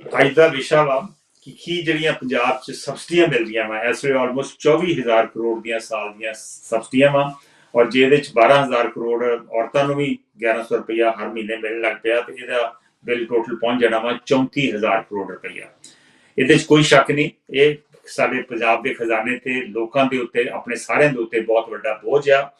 ਅੱਜ ਦਾ ਵਿਸ਼ਾ ਵਾ ਕਿ ਕੀ ਜਿਹੜੀਆਂ ਪੰਜਾਬ 'ਚ ਸਬਸਿਡੀਆਂ ਮਿਲ ਰਹੀਆਂ ਵਾ, ਇਸ ਵੇਲੇ ਆਲਮੋਸਟ 24000 ਕਰੋੜ ਦੀਆਂ ਸਾਲ ਦੀਆਂ ਸਬਸਿਡੀਆਂ ਵਾ ਔਰ ਜਿਹਦੇ ਚ 12000 ਕਰੋੜ ਔਰਤਾਂ ਨੂੰ ਵੀ 1100 ਰੁਪਇਆ ਹਰ ਮਹੀਨੇ ਮਿਲਣ ਲੱਗ ਪਿਆ ਤੇ ਇਹਦਾ ਬਿੱਲ ਟੋਟਲ ਪਹੁੰਚ ਜਾਣਾ ਵਾ 34000 ਕਰੋੜ ਰੁਪਇਆ ਇਹਦੇ 'ਚ ਕੋਈ ਸ਼ੱਕ ਨਹੀਂ, ਇਹ ਸਾਡੇ ਪੰਜਾਬ ਦੇ ਖਜ਼ਾਨੇ ਤੇ ਲੋਕਾਂ ਦੇ ਉੱਤੇ, ਆਪਣੇ ਸਾਰਿਆਂ ਦੇ ਉੱਤੇ ਬਹੁਤ ਵੱਡਾ ਬੋਝ ਆ।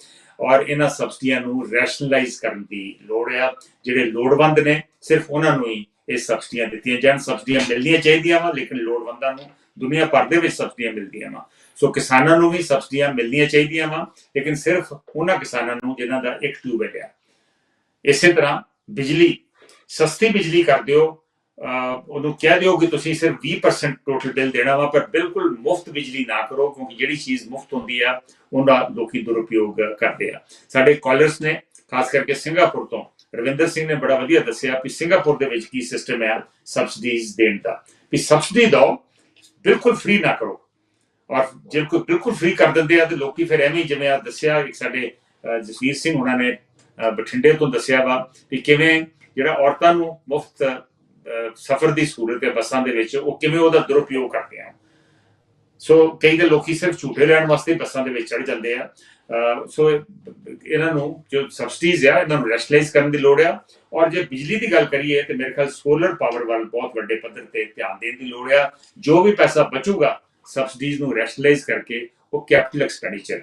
ਔਰ ਇਹਨਾਂ ਸਬਸਿਡੀਆਂ ਨੂੰ ਰੈਸ਼ਨਲਾਈਜ਼ ਕਰਨ ਦੀ ਲੋੜ ਆ। ਜਿਹੜੇ ਲੋੜਵੰਦ ਨੇ, ਸਿਰਫ ਉਹਨਾਂ ਨੂੰ ਹੀ ਇਹ ਸਬਸਿਡੀਆਂ ਦਿੱਤੀਆਂ ਜਾਣ। ਸਬਸਿਡੀਆਂ ਮਿਲਣੀਆਂ ਚਾਹੀਦੀਆਂ ਵਾ, ਲੇਕਿਨ ਲੋੜਵੰਦਾਂ ਨੂੰ ਦੁਨੀਆ ਭਰ ਦੇ ਵਿੱਚ ਸਬਸਿਡੀਆਂ ਮਿਲਦੀਆਂ ਵਾ। ਸੋ ਕਿਸਾਨਾਂ ਨੂੰ ਵੀ ਸਬਸਿਡੀਆਂ ਮਿਲਣੀਆਂ ਚਾਹੀਦੀਆਂ ਵਾ, ਲੇਕਿਨ ਸਿਰਫ ਉਹਨਾਂ ਕਿਸਾਨਾਂ ਨੂੰ ਜਿਨ੍ਹਾਂ ਦਾ ਇੱਕ ਟਿਊਬਵੈਲ ਆ ਇਸੇ ਤਰ੍ਹਾਂ ਬਿਜਲੀ, ਸਸਤੀ ਬਿਜਲੀ ਕਰ ਦਿਓ ਉਹਨੂੰ ਕਹਿ ਦਿਓ ਕਿ ਤੁਸੀਂ ਸਿਰਫ 20% ਟੋਟਲ ਬਿੱਲ ਦੇਣਾ ਵਾ, ਪਰ ਬਿਲਕੁਲ ਮੁਫਤ ਬਿਜਲੀ ਨਾ ਕਰੋ, ਕਿਉਂਕਿ ਜਿਹੜੀ ਚੀਜ਼ ਮੁਫਤ ਹੁੰਦੀ ਆ, ਉਹਦਾ ਲੋਕੀ ਦੁਰਉਪਯੋਗ ਕਰਦੇ ਆ। ਸਾਡੇ ਕਾਲਰਸ ਨੇ, ਖਾਸ ਕਰਕੇ ਸਿੰਗਾਪੁਰ ਤੋਂ, ਰਵਿੰਦਰ ਸਿੰਘ ਨੇ ਬੜਾ ਵਧੀਆ ਦੱਸਿਆ ਕਿ ਸਿੰਗਾਪੁਰ ਦੇ ਵਿੱਚ ਕੀ ਸਿਸਟਮ ਹੈ ਸਬਸਿਡੀਜ਼ ਦੇਣ ਦਾ। ਵੀ ਸਬਸਿਡੀ ਦਿਓ, ਬਿਲਕੁਲ ਫ੍ਰੀ ਨਾ ਕਰੋ। ਔਰ ਜੇ ਕੋਈ ਬਿਲਕੁਲ ਫ੍ਰੀ ਕਰ ਦਿੰਦੇ ਆ, ਤੇ ਲੋਕੀ ਫਿਰ ਐਵੇਂ ਜਿਵੇਂ ਆ ਦੱਸਿਆ, ਇੱਕ ਸਾਡੇ ਜਸਵੀਰ ਸਿੰਘ ਉਹਨਾਂ ਨੇ ਬਠਿੰਡੇ ਤੋਂ ਦੱਸਿਆ ਵਾ ਕਿ ਕਿਵੇਂ ਜਿਹੜਾ ਔਰਤਾਂ ਨੂੰ ਮੁਫਤ ਸਫ਼ਰ ਦੀ ਸਹੂਲਤ ਹੈ ਬੱਸਾਂ ਦੇ ਵਿੱਚ, ਉਹ ਕਿਵੇਂ ਉਹਦਾ ਦੁਰਉਪਯੋਗ ਕਰਦੇ ਆ। ਸੋ ਕਈ ਦੇ ਲੋਕੀ ਸਿਰਫ ਝੂਠੇ ਲੈਣ ਵਾਸਤੇ ਬੱਸਾਂ ਦੇ ਵਿੱਚ ਚੜ ਜਾਂਦੇ ਆ। ਸੋ ਇਹਨਾਂ ਨੂੰ ਜੋ ਸਬਸਿਡੀਜ਼ ਆ, ਇਹਨਾਂ ਨੂੰ ਰੈਸ਼ਨਲਾਈਜ਼ ਕਰਨ ਦੀ ਲੋੜ ਆ। ਔਰ ਜੇ ਬਿਜਲੀ ਦੀ ਗੱਲ ਕਰੀਏ ਤੇ ਮੇਰੇ ਖਿਆਲ ਸੋਲਰ ਪਾਵਰ ਵੱਲ ਬਹੁਤ ਵੱਡੇ ਪੱਧਰ ਤੇ ਧਿਆਨ ਦੇਣ ਦੀ ਲੋੜ ਆ। ਜੋ ਵੀ ਪੈਸਾ ਬਚੂਗਾ ਸਬਸਿਡੀਜ਼ ਨੂੰ ਰੈਸ਼ਨਲਾਈਜ਼ ਕਰਕੇ ਉਹ ਕੈਪੀਟਲ ਐਕਸਪੈਂਡੀਚਰ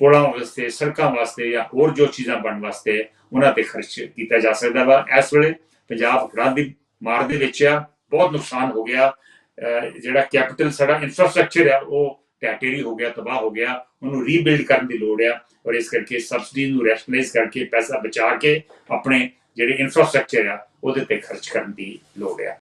ਪੁਲਾਂ ਵਾਸਤੇ, ਸੜਕਾਂ ਵਾਸਤੇ ਜਾਂ ਹੋਰ ਜੋ ਚੀਜ਼ਾਂ ਬਣਨ ਵਾਸਤੇ ਉਹਨਾਂ ਤੇ ਖਰਚ ਕੀਤਾ ਜਾ ਸਕਦਾ ਵਾ। ਇਸ ਵੇਲੇ ਪੰਜਾਬ ਹੜ੍ਹਾਂ ਦੀ ਮਾਰ ਦੇ ਵਿੱਚ ਆ, ਬਹੁਤ ਨੁਕਸਾਨ ਹੋ ਗਿਆ। ਜਿਹੜਾ ਕੈਪੀਟਲ ਸਾਡਾ ਇਨਫਰਾਸਟ੍ਰਕਚਰ ਆ, ਉਹ ਟੈਟੇਰੀ ਹੋ ਗਿਆ, ਤਬਾਹ ਹੋ ਗਿਆ, ਉਹਨੂੰ ਰੀਬਿਲਡ ਕਰਨ ਦੀ ਲੋੜ ਆ। ਔਰ ਇਸ ਕਰਕੇ ਸਬਸਿਡੀ ਨੂੰ ਰੈਸ਼ਨਲਾਈਜ਼ ਕਰਕੇ ਪੈਸਾ ਬਚਾ ਕੇ ਆਪਣੇ ਜਿਹੜੇ ਇਨਫਰਾਸਟ੍ਰਕਚਰ ਆ, ਉਹਦੇ ਤੇ ਖਰਚ ਕਰਨ ਦੀ ਲੋੜ ਆ।